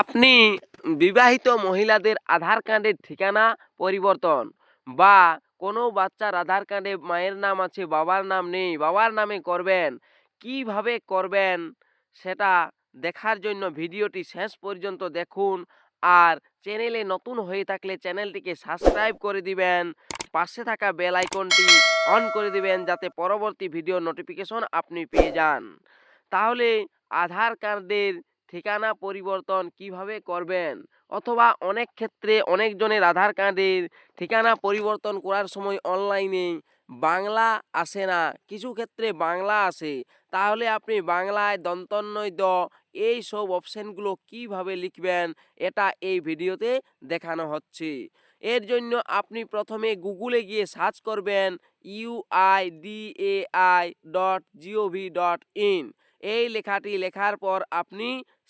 আপনি বিবাহিত মহিলাদের আধার কার্ডের ঠিকানা, পরিবর্তন বা কোনো বাচ্চার আধার কার্ডে মায়ের নাম আছে, বাবার নাম নেই, বাবার নামে করবেন, কীভাবে করবেন সেটা দেখার জন্য ভিডিওটি শেষ পর্যন্ত দেখুন আর চ্যানেলে নতুন হয়ে থাকলে চ্যানেলটিকে সাবস্ক্রাইব করে দিবেন, পাশে থাকা বেল আইকনটি অন করে দিবেন যাতে পরবর্তী ভিডিও নোটিফিকেশন আপনি পেয়ে যান। তাহলে আধার কার্ডের ঠিকানা পরিবর্তন কীভাবে করবেন? অথবা অনেক ক্ষেত্রে অনেকজনের আধার কার্ডের ঠিকানা পরিবর্তন করার সময় অনলাইনে বাংলা আসে না। কিছু ক্ষেত্রে বাংলা আসে। তাহলে আপনি বাংলায় দন্তন্বয় দ এই সব অপশানগুলো কীভাবে লিখবেন? এটা এই ভিডিওতে দেখানো হচ্ছে। এর জন্য আপনি প্রথমে গুগলে গিয়ে সার্চ করবেন UIDAI dot gov dot in এই লেখাটি লেখার পর আপনি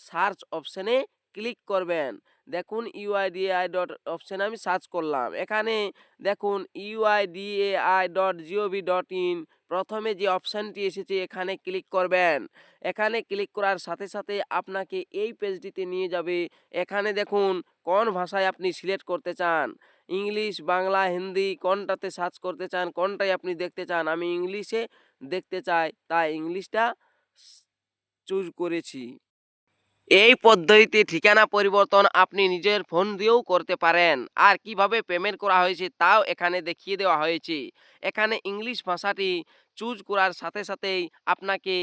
সার্চ অপশানে ক্লিক করবেন। দেখুন ইউআইডিএআই ডট অপশানে আমি সার্চ করলাম। এখানে দেখুন UIDAI dot gov dot in প্রথমে যে অপশানটি এসেছে এখানে ক্লিক করবেন। এখানে ক্লিক করার সাথে সাথে আপনাকে এই পেজটিতে নিয়ে যাবে। এখানে দেখুন কোন ভাষায় আপনি সিলেক্ট করতে চান। ইংলিশ, বাংলা, হিন্দি কোনটাতে সার্চ করতে চান, কোনটাই আপনি দেখতে চান। আমি ইংলিশে দেখতে চাই, তাই ইংলিশটা চুজ করেছি। এই পদ্ধতিতে ঠিকানা পরিবর্তন আপনি নিজের ফোন দিয়েও করতে পারেন। আর কীভাবে পেমেন্ট করা হয়েছে তাও এখানে দেখিয়ে দেওয়া হয়েছে। এখানে ইংলিশ ভাষাটি চুজ করার সাথে সাথেই আপনাকে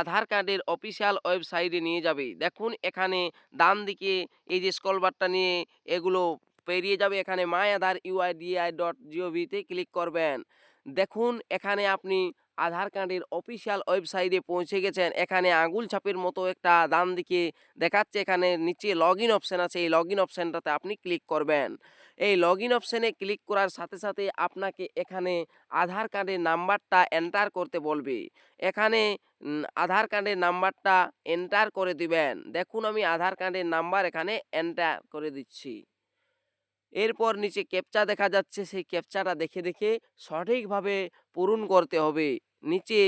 আধার কার্ডের অফিসিয়াল ওয়েবসাইটে নিয়ে যাবে। দেখুন এখানে ডান দিকে এই যে স্কলবারটা নিয়ে এগুলো পেরিয়ে যাবে। এখানে মাই আধার ইউআইডিআই ডট জিওভিতে ক্লিক করবেন। দেখুন এখানে আপনি আধার কার্ডের অফিসিয়াল ওয়েবসাইটে পৌঁছে গেছেন। এখানে আঙুল ছাপের মতো একটা ডান দিকে দেখাচ্ছে। এখানে নিচে লগ ইন অপশান আছে। এই লগ ইন অপশানটাতে আপনি ক্লিক করবেন। এই লগ ইন অপশানে ক্লিক করার সাথে সাথে আপনাকে এখানে আধার কার্ডের নাম্বারটা এন্টার করতে বলবে। এখানে আধার কার্ডের নাম্বারটা এন্টার করে দিবেন। দেখুন আমি আধার কার্ডের নাম্বার এখানে এন্টার করে দিচ্ছি। এরপর নিচে ক্যাপচা দেখা যাচ্ছে। সেই ক্যাপচাটা দেখে দেখে সঠিকভাবে পূরণ করতে হবে। নিচে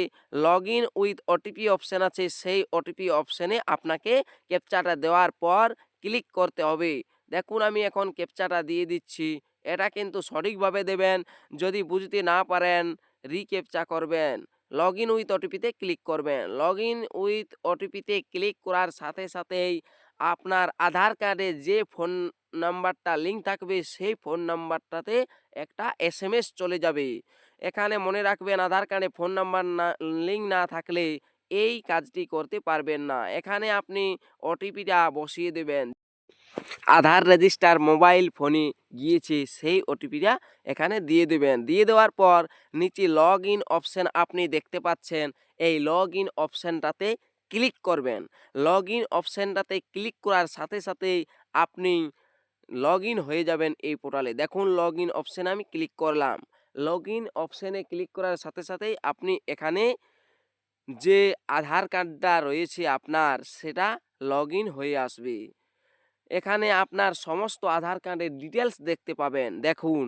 log in with OTP option আছে, সেই ওটিপি অপশানে আপনাকে ক্যাপচাটা দেওয়ার পর ক্লিক করতে হবে। দেখুন, আমি এখন ক্যাপচাটা দিয়ে দিচ্ছি। এটা কিন্তু সঠিকভাবে দেবেন। যদি বুঝতে না পারেন রিক্যাপচা করবেন। লগ ইন উইথ ওটিপিতে ক্লিক করবেন। লগ ইন উইথ ওটিপিতে ক্লিক করার সাথে সাথেই আপনার আধার কার্ডে যে ফোন নাম্বারটা লিঙ্ক থাকবে, সেই ফোন নাম্বারটাতে একটা এস চলে যাবে। এখানে মনে রাখবেন আধার কার্ডে ফোন নাম্বার না, লিঙ্ক না থাকলে এই কাজটি করতে পারবেন না। এখানে আপনি ওটিপিটা বসিয়ে দেবেন। আধার রেজিস্টার মোবাইল ফোনে গিয়েছে, সেই ওটিপিটা এখানে দিয়ে দেবেন। দিয়ে দেওয়ার পর নিচে লগ ইন অপশান আপনি দেখতে পাচ্ছেন। এই লগ ইন অপশানটাতে ক্লিক করবেন। লগ ইন অপশানটাতে ক্লিক করার সাথে সাথে আপনি লগ হয়ে যাবেন এই পোর্টালে। দেখুন লগ ইন অপশানে আমি ক্লিক করলাম। লগ ইন অপশানে ক্লিক করার সাথে সাথেই আপনি এখানে যে আধার কার্ডটা রয়েছে আপনার, সেটা লগ হয়ে আসবে। এখানে আপনার সমস্ত আধার কার্ডের ডিটেলস দেখতে পাবেন। দেখুন,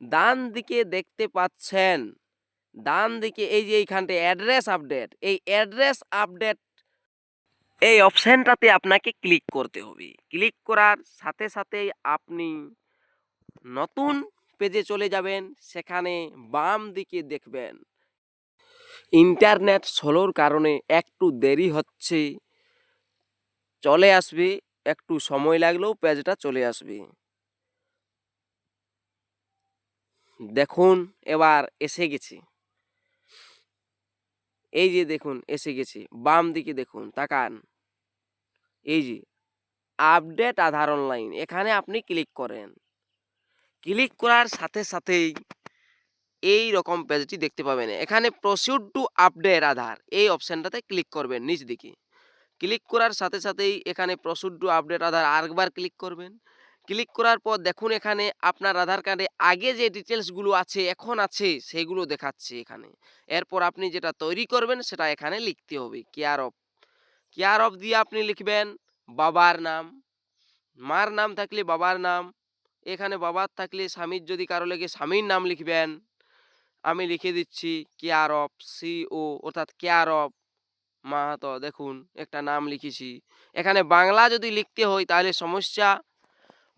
ডান দিকে দেখতে পাচ্ছেন, ডান দিকে এই যে এইখানটা অ্যাড্রেস আপডেট এই অ্যাড্রেস আপডেট এই অপশানটাতে আপনাকে ক্লিক করতে হবে। ক্লিক করার সাথে সাথেই আপনি নতুন পেজে চলে যাবেন, সেখানে বাম দিকে দেখবেন, ইন্টারনেট স্লোর কারণে একটু দেরি হচ্ছে। চলে আসবে, একটু সময় লাগলেও পেজটা চলে আসবে। দেখুন, এবার এসে গেছে। এই যে দেখুন, এসে গেছে। বাম দিকে দেখুন, তাকান। এই যে, আপডেট আধার অনলাইন, এখানে আপনি ক্লিক করেন। ক্লিক করার সাথে সাথেই এই রকম পেজটি দেখতে পাবেন। এখানে প্রসিউড টু আপডেট আধার এই অপশানটাতে ক্লিক করবেন নিচ দিকে। ক্লিক করার সাথে সাথেই এখানে প্রসিউড টু আপডেট আধার আরেকবার ক্লিক করবেন। ক্লিক করার পর দেখুন এখানে আপনার আধার কার্ডে আগে যে ডিটেলসগুলো আছে, এখন আছে, সেগুলো দেখাচ্ছে এখানে। এরপর আপনি যেটা তৈরি করবেন সেটা এখানে লিখতে হবে। কেয়ার অফ কেয়ার অফ দিয়ে আপনি লিখবেন বাবার নাম। মার নাম থাকলে বাবার নাম। এখানে বাবার থাকলে স্বামীর যদি কারও লেগে স্বামীর নাম লিখবেন, আমি লিখে দিচ্ছি কেয়ার অফ সিও অর্থাৎ কেয়ার অফ মাহাতো, দেখুন, একটা নাম লিখেছি। এখানে বাংলা যদি লিখতে হয়, তাহলে সমস্যা,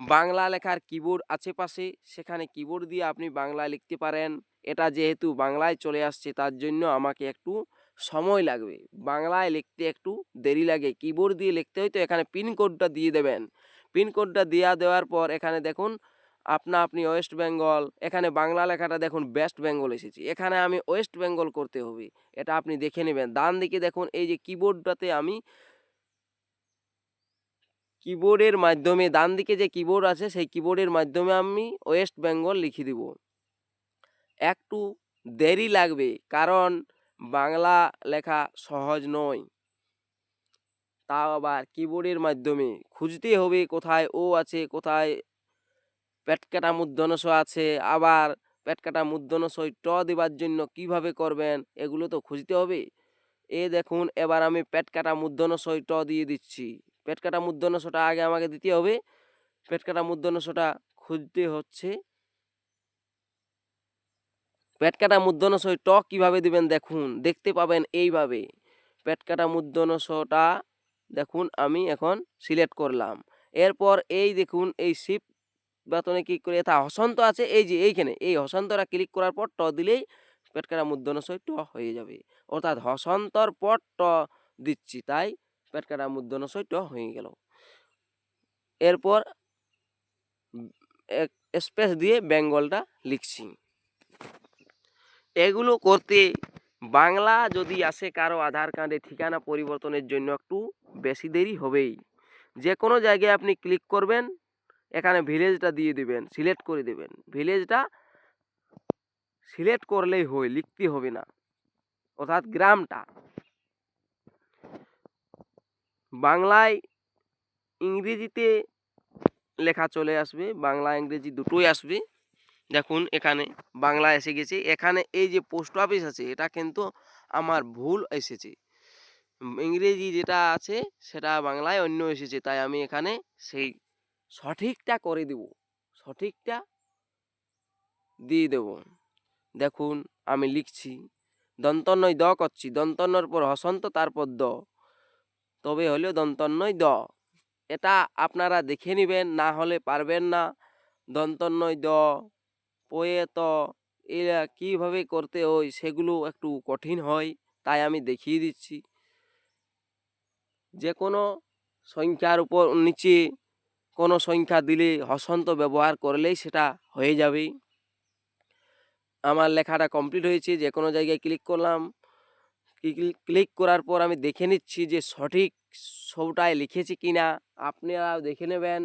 বাংলা লেখার কিবোর্ড আশেপাশে, সেখানে কিবোর্ড দিয়ে আপনি বাংলা লিখতে পারেন। এটা যেহেতু বাংলায় চলে আসছে, তার জন্য আমাকে একটু সময় লাগবে। বাংলায় লিখতে একটু দেরি লাগে, কিবোর্ড দিয়ে লিখতে হয় তো এখানে পিনকোডটা দিয়ে দেবেন। পিনকোডটা দেওয়া দেওয়ার পর এখানে দেখুন, আপনা আপনি ওয়েস্ট বেঙ্গল, এখানে বাংলা লেখাটা দেখুন ওয়েস্ট বেঙ্গল এসেছি। এখানে আমি ওয়েস্ট বেঙ্গল করতে হবে, এটা আপনি দেখে নেবেন। ডান দিকে দেখুন, এই যে কিবোর্ডটাতে আমি কিবোর্ডের মাধ্যমে, ডান দিকে যে কিবোর্ড আছে, সেই কিবোর্ডের মাধ্যমে আমি ওয়েস্ট বেঙ্গল লিখে দিব। একটু দেরি লাগবে, কারণ বাংলা লেখা সহজ নয়। তাও আবার কিবোর্ডের মাধ্যমে। খুঁজতে হবে কোথায় ও আছে, কোথায় পেটকাটা মূর্ধনস আছে। আবার পেটকাটা মূর্ধনসই ট দেবার জন্য কীভাবে করবেন, এগুলো তো খুঁজতে হবে। এ দেখুন, এবার আমি পেটকাটা মূর্ধনসই ট দিয়ে দিচ্ছি। পেটকাটা মূর্ধনসটা আগে আমাকে দিতে হবে। পেটকাটা মূর্ধনসটা খুঁজতে হচ্ছে। পেটকাটা মূর্ধনসই ট কীভাবে দিবেন দেখুন, দেখতে পাবেন এইভাবে। পেটকাটা মূর্ধনসটা দেখুন, আমি এখন সিলেক্ট করলাম। এরপর এই দেখুন, এই শিপ বাতনে ক্লিক করে, এটা হসন্ত আছে, এই যে এইখানে, এই হসন্তরা ক্লিক করার পর ট দিলেই পেটকাটা মূর্ধনসই ট হয়ে যাবে। অর্থাৎ হসন্তর পর ট দিচ্ছি, তাই পেটকাটা মূর্ধনসই ট হয়ে গেল। এরপর স্পেস দিয়ে বেঙ্গলটা লিখছি। এগুলো করতে বাংলা যদি আসে কারও আধার কার্ডে ঠিকানা পরিবর্তনের জন্য একটু বেশি দেরি হবেই। যে কোনো জায়গায় আপনি ক্লিক করবেন, এখানে ভিলেজটা দিয়ে দিবেন, সিলেক্ট করে দেবেন। ভিলেজটা সিলেক্ট করলেই হয়, লিখতে হবে না। অর্থাৎ গ্রামটা। বাংলায় ইংরেজিতে লেখা চলে আসবে, বাংলা, ইংরেজি দুটোই আসবে। দেখুন এখানে বাংলা এসে গেছে। এখানে এই যে পোস্ট অফিস আছে, এটা কিন্তু আমার ভুল এসেছে। ইংরেজি যেটা আছে, সেটা বাংলায় অন্য এসেছে, তাই আমি এখানে সেই সঠিকটা করে দেব। সঠিকটা দিয়ে দেব। দেখুন, আমি লিখছি দন্তন্নয় দ করছি দন্তন্নর পর হসন্ত, তারপর দ। তবে হলেও দন্তন্নয় দ। এটা আপনারা দেখে নেবেন, না হলে পারবেন না। দন্তন্নয় দ পয়ে ত এরা কীভাবে করতে হয় সেগুলো একটু কঠিন হয়, তাই আমি দেখিয়ে দিচ্ছি। যে কোনো সংখ্যার উপর নিচে কোনো সংখ্যা দিলে হসন্ত ব্যবহার করলেই সেটা হয়ে যাবে। আমার লেখাটা কমপ্লিট হয়েছে যে কোনো জায়গায় ক্লিক করলাম। ক্লিক করার পর আমি দেখে নিচ্ছি যে সঠিক সবটাই লিখেছি কি না আপনারাও দেখে নেবেন।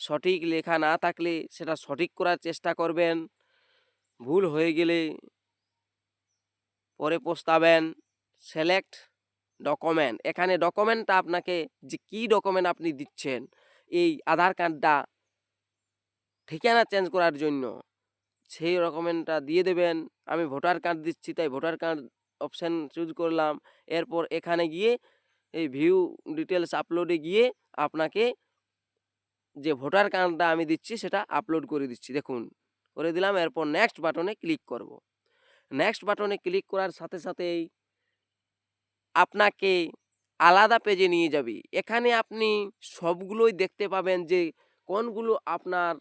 সঠিক লেখা না থাকলে সেটা সঠিক করার চেষ্টা করবেন। ভুল হয়ে গেলে পরে পস্তাবেন সিলেক্ট ডকুমেন্ট এখানে ডকুমেন্টটা আপনাকে যে কী ডকুমেন্ট আপনি দিচ্ছেন, এই আধার কার্ডটা ঠিকানা চেঞ্জ করার জন্য সেই ডকুমেন্টটা দিয়ে দেবেন। আমি ভোটার কার্ড দিচ্ছি, তাই ভোটার কার্ড অপশান চুজ করলাম। এরপর এখানে গিয়ে এই ভিউ ডিটেলস আপলোডে গিয়ে আপনাকে যে ভোটার কার্ডটা আমি দিচ্ছি, সেটা আপলোড করে দিচ্ছি। দেখুন করে দিলাম। এরপর নেক্সট বাটনে ক্লিক করব। নেক্সট বাটনে ক্লিক করার সাথে সাথেই আপনাকে আলাদা পেজে নিয়ে যাবে। এখানে আপনি সবগুলোই দেখতে পাবেন যে কোনগুলো আপনার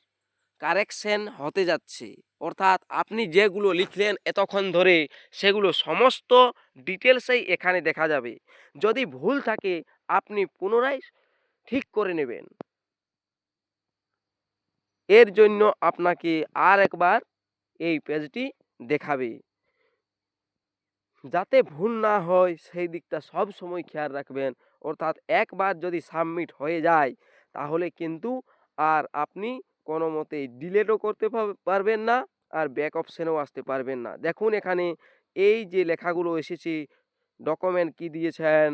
কারেকশন হতে যাচ্ছে। অর্থাৎ আপনি যেগুলো লিখলেন এতক্ষণ ধরে সেগুলো সমস্ত ডিটেলসেই এখানে দেখা যাবে। যদি ভুল থাকে, আপনি পুনরায় ঠিক করে নেবেন। এর জন্য আপনাকে আর একবার এই পেজটি দেখাবে। যাতে ভুল না হয়, সেই দিকটা সব সময় খেয়াল রাখবেন। অর্থাৎ একবার যদি সাবমিট হয়ে যায়, তাহলে কিন্তু আর আপনি কোনো মতেই ডিলেটও করতে পারবেন না আর ব্যাক অপশানেও আসতে পারবেন না। দেখুন এখানে এই যে লেখাগুলো এসেছে ডকুমেন্ট কি দিয়েছেন?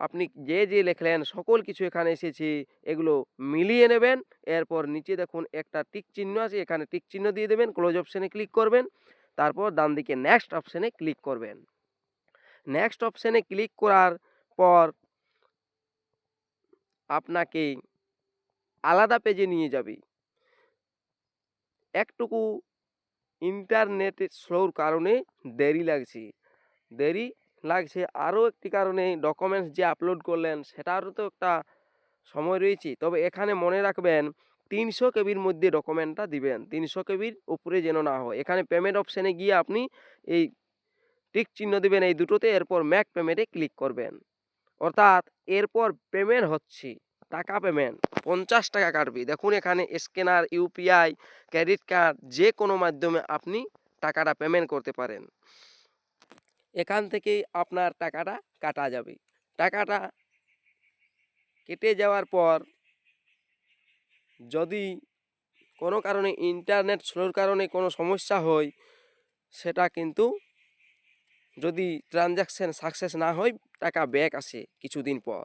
আপনি যে যে লেখলেন, সকল কিছু এখানে এসেছে, এগুলো মিলিয়ে নেবেন। এরপর নিচে দেখুন একটা টিক চিহ্ন আছে, এখানে টিক চিহ্ন দিয়ে দেবেন ক্লোজ অপশানে ক্লিক করবেন। তারপর ডান দিকে নেক্সট অপশানে ক্লিক করবেন। নেক্সট অপশানে ক্লিক করার পর আপনাকে আলাদা পেজে নিয়ে যাবে। একটুকু ইন্টারনেটের স্লোর কারণে দেরি লাগছে। দেরি লাগছে। আরও একটি কারণে ডকুমেন্টস যে আপলোড করলেন সেটারও তো একটা সময় রয়েছে। তবে এখানে মনে রাখবেন, তিনশো কেবির মধ্যে ডকুমেন্টটা দিবেন। তিনশো কেবির উপরে যেন না হয়। এখানে পেমেন্ট অপশানে গিয়ে আপনি এই টিক চিহ্ন দিবেন এই দুটোতে, এরপর ম্যাক পেমেন্টে ক্লিক করবেন। অর্থাৎ এরপর পেমেন্ট হচ্ছে, টাকা পেমেন্ট পঞ্চাশ টাকা কাটবে। দেখুন এখানে স্ক্যানার ইউপিআই ক্রেডিট কার্ড যে কোনো মাধ্যমে আপনি টাকাটা পেমেন্ট করতে পারেন। এখান থেকেই আপনার টাকাটা কাটা যাবে। টাকাটা কেটে যাওয়ার পর যদি কোনো কারণে ইন্টারনেট স্লোর কারণে কোনো সমস্যা হয়, সেটা কিন্তু যদি ট্রানজ্যাকশান সাকসেস না হয়, টাকা ব্যাক আসে কিছুদিন পর।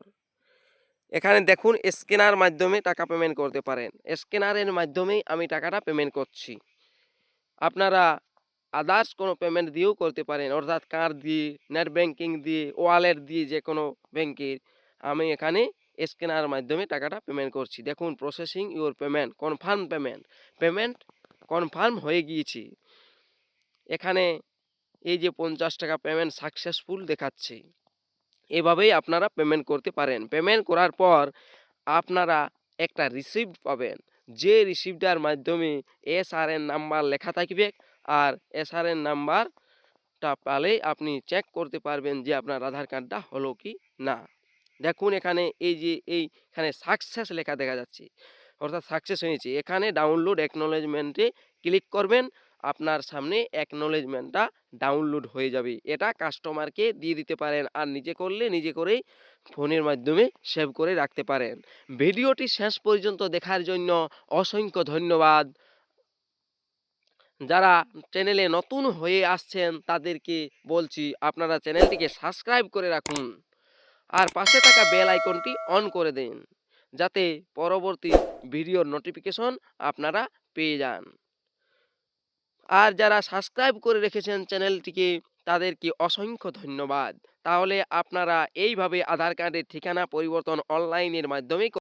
এখানে দেখুন স্ক্যানার মাধ্যমে টাকা পেমেন্ট করতে পারেন। স্ক্যানারের মাধ্যমেই আমি টাকাটা পেমেন্ট করছি। আপনারা আদার্স কোনো পেমেন্ট দিয়েও করতে পারেন। অর্থাৎ কার্ড দিয়ে নেট ব্যাংকিং দিয়ে ওয়ালেট দিয়ে যে কোনো ব্যাংকের আমি এখানে স্ক্যানার মাধ্যমে টাকাটা পেমেন্ট করছি। দেখুন processing your payment confirm payment payment confirm হয়ে গিয়েছে। এখানে এই যে পঞ্চাশ টাকা পেমেন্ট সাকসেসফুল দেখাচ্ছে। এভাবেই আপনারা পেমেন্ট করতে পারেন। পেমেন্ট করার পর আপনারা একটা রিসিপ্ট পাবেন। যে রিসিপ্টটার মাধ্যমে এস আর এন নাম্বার লেখা থাকবে আর এস আর এন নাম্বারটা পালেই আপনি চেক করতে পারবেন যে আপনার আধার কার্ডটা হলো কি না। দেখুন এখানে এই যে, এইখানে সাকসেস লেখা দেখা যাচ্ছে। অর্থাৎ সাকসেস হয়েছে। এখানে ডাউনলোড অ্যাকনোলেজমেন্টে ক্লিক করবেন, আপনার সামনে অ্যাকনোলেজমেন্টটা ডাউনলোড হয়ে যাবে। এটা কাস্টমারকে দিয়ে দিতে পারেন আর নিজে করলে নিজে করেই ফোনের মাধ্যমে সেভ করে রাখতে পারেন। ভিডিওটি শেষ পর্যন্ত দেখার জন্য অসংখ্য ধন্যবাদ। যারা চ্যানেলে নতুন হয়ে আসছেন, তাদেরকে বলছি আপনারা চ্যানেলটিকে সাবস্ক্রাইব করে রাখুন। আর পাশে থাকা বেল আইকনটি অন করে দিন, যাতে পরবর্তী ভিডিওর নোটিফিকেশন আপনারা পেয়ে যান। আর যারা সাবস্ক্রাইব করে রেখেছেন চ্যানেলটিকে তাদেরকে অসংখ্য ধন্যবাদ। তাহলে আপনারা এইভাবে আধার কার্ডের ঠিকানা পরিবর্তন অনলাইনের মাধ্যমেই